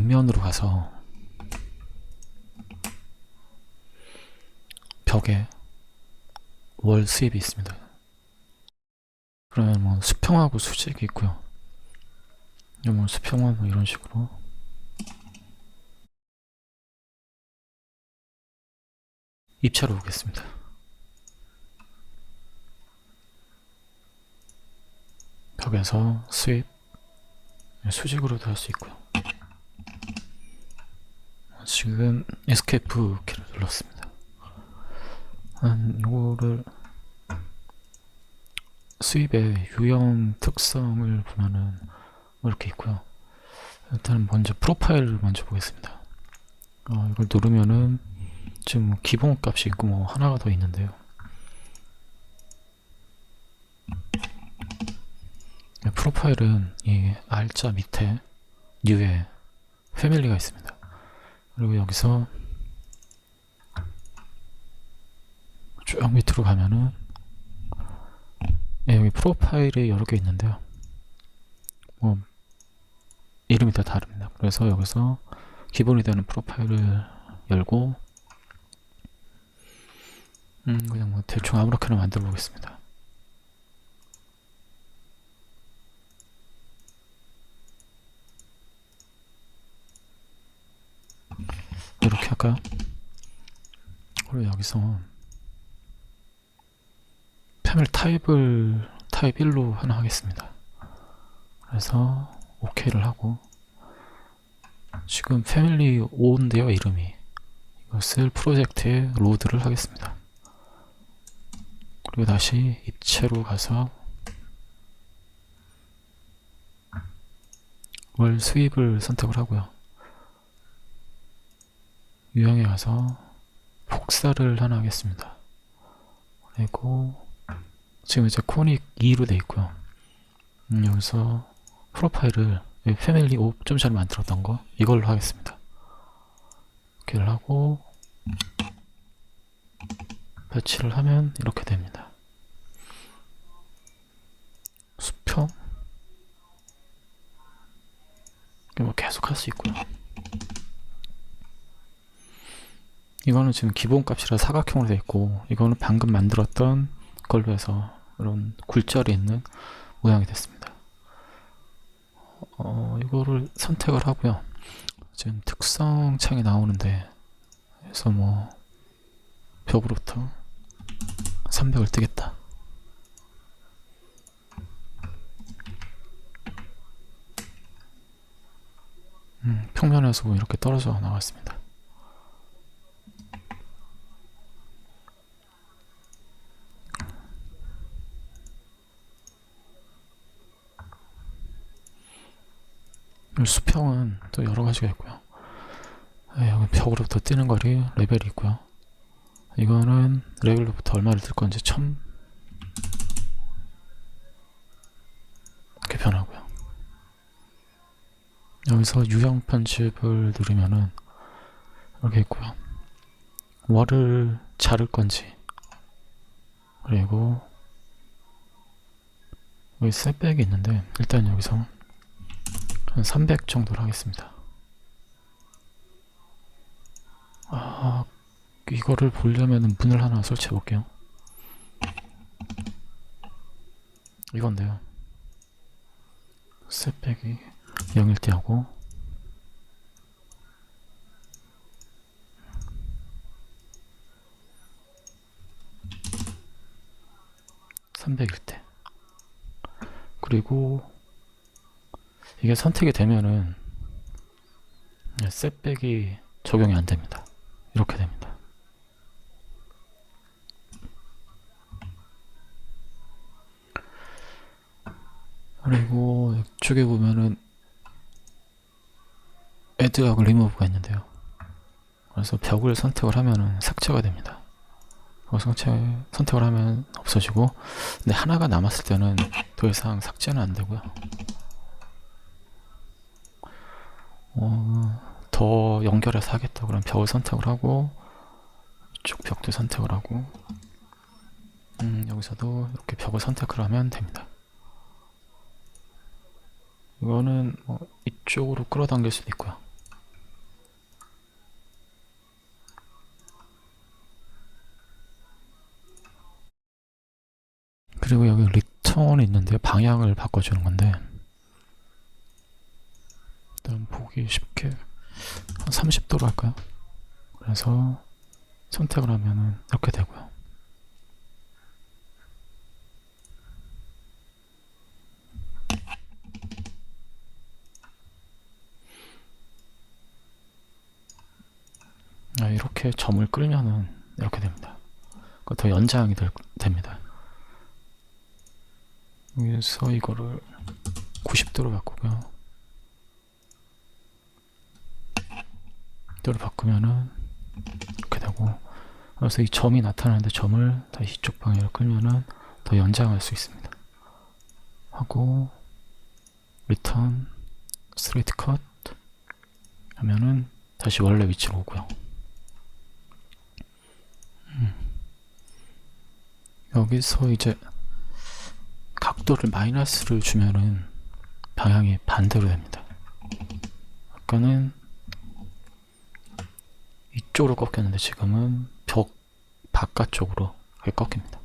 밑면으로 가서 벽에 월 수입이 있습니다. 그러면 뭐 수평하고 수직이 있고요. 뭐 수평은 뭐 이런 식으로 입차로 오겠습니다. 벽에서 수입 수직으로도 할 수 있고요. 지금 에스케이프 키를 눌렀습니다. 한 요거를 수입의 유형 특성을 보면은 뭐 이렇게 있고요. 일단 먼저 프로파일을 먼저 보겠습니다. 어, 이걸 누르면은 지금 뭐 기본 값이 있고 뭐 하나가 더 있는데요. 네, 프로파일은 이 알자 밑에 뉴에 패밀리가 있습니다. 그리고 여기서 쭉 밑으로 가면은 예, 여기 프로파일이 여러 개 있는데요. 뭐 이름이 다 다릅니다. 그래서 여기서 기본이 되는 프로파일을 열고 음 그냥 뭐 대충 아무렇게나 만들어 보겠습니다. 이렇게 할까요? 그리고 여기서 패밀 타입을 타입 1로 하나 하겠습니다. 그래서 OK를 하고 지금 패밀리 5인데요 이름이 이것을 프로젝트에 로드를 하겠습니다. 그리고 다시 입체로 가서 월 수입을 선택을 하고요. 유형에 가서 복사를 하나 하겠습니다. 그리고 지금 이제 코닉 2로 돼 있고요. 음, 여기서 프로파일을 여기 패밀리 5좀 전에 만들었던 거 이걸로 하겠습니다. 이렇게를 하고 배치를 하면 이렇게 됩니다. 수평 뭐 계속 할 수 있고요. 이거는 지금 기본 값이라 사각형으로 되어 있고 이거는 방금 만들었던 걸로 해서 이런 굴절이 있는 모양이 됐습니다. 어, 이거를 선택을 하고요. 지금 특성 창이 나오는데 그래서 뭐 벽으로부터 300을 뜨겠다. 음, 평면에서 뭐 이렇게 떨어져 나왔습니다. 수평은 또 여러 가지가 있고요. 아, 여기 벽으로부터 뛰는 거리 레벨이 있고요. 이거는 레벨로부터 얼마를 뜰 건지 1000 이렇게 변하고요. 여기서 유형 편집을 누르면은 이렇게 있고요. 월을 자를 건지 그리고 여기 셋백이 있는데 일단 여기서 한 300 정도로 하겠습니다. 아, 이거를 보려면 문을 하나 설치해 볼게요. 이건데요. 셋백이 0일대하고 (300일대) 그리고 이게 선택이 되면은 셋백이 적용이 안 됩니다. 이렇게 됩니다. 그리고 이쪽에 보면은 애드하고 리무브가 있는데요. 그래서 벽을 선택을 하면은 삭제가 됩니다. 어, 선택, 선택을 하면 없어지고 근데 하나가 남았을 때는 더 이상 삭제는 안 되고요. 어, 더 연결해서 하겠다 그럼 벽을 선택을 하고 쭉 벽도 선택을 하고 음, 여기서도 이렇게 벽을 선택을 하면 됩니다. 이거는 뭐 이쪽으로 끌어당길 수도 있고요. 그리고 여기 리턴이 있는데 방향을 바꿔주는 건데 보기 쉽게 한 30도로 할까요? 그래서 선택을 하면은 이렇게 되고요. 아, 이렇게 점을 끌면은 이렇게 됩니다. 더 연장이 될, 됩니다. 여기서 이거를 90도로 바꾸고요. 도를 바꾸면은 이렇게 되고 그래서 이 점이 나타나는데 점을 다시 이쪽 방향으로 끌면은 더 연장할 수 있습니다. 하고 리턴 스트레이트 컷 하면은 다시 원래 위치로 오고요. 음. 여기서 이제 각도를 마이너스를 주면은 방향이 반대로 됩니다. 아까는 이쪽으로 꺾였는데 지금은 벽 바깥쪽으로 꺾입니다.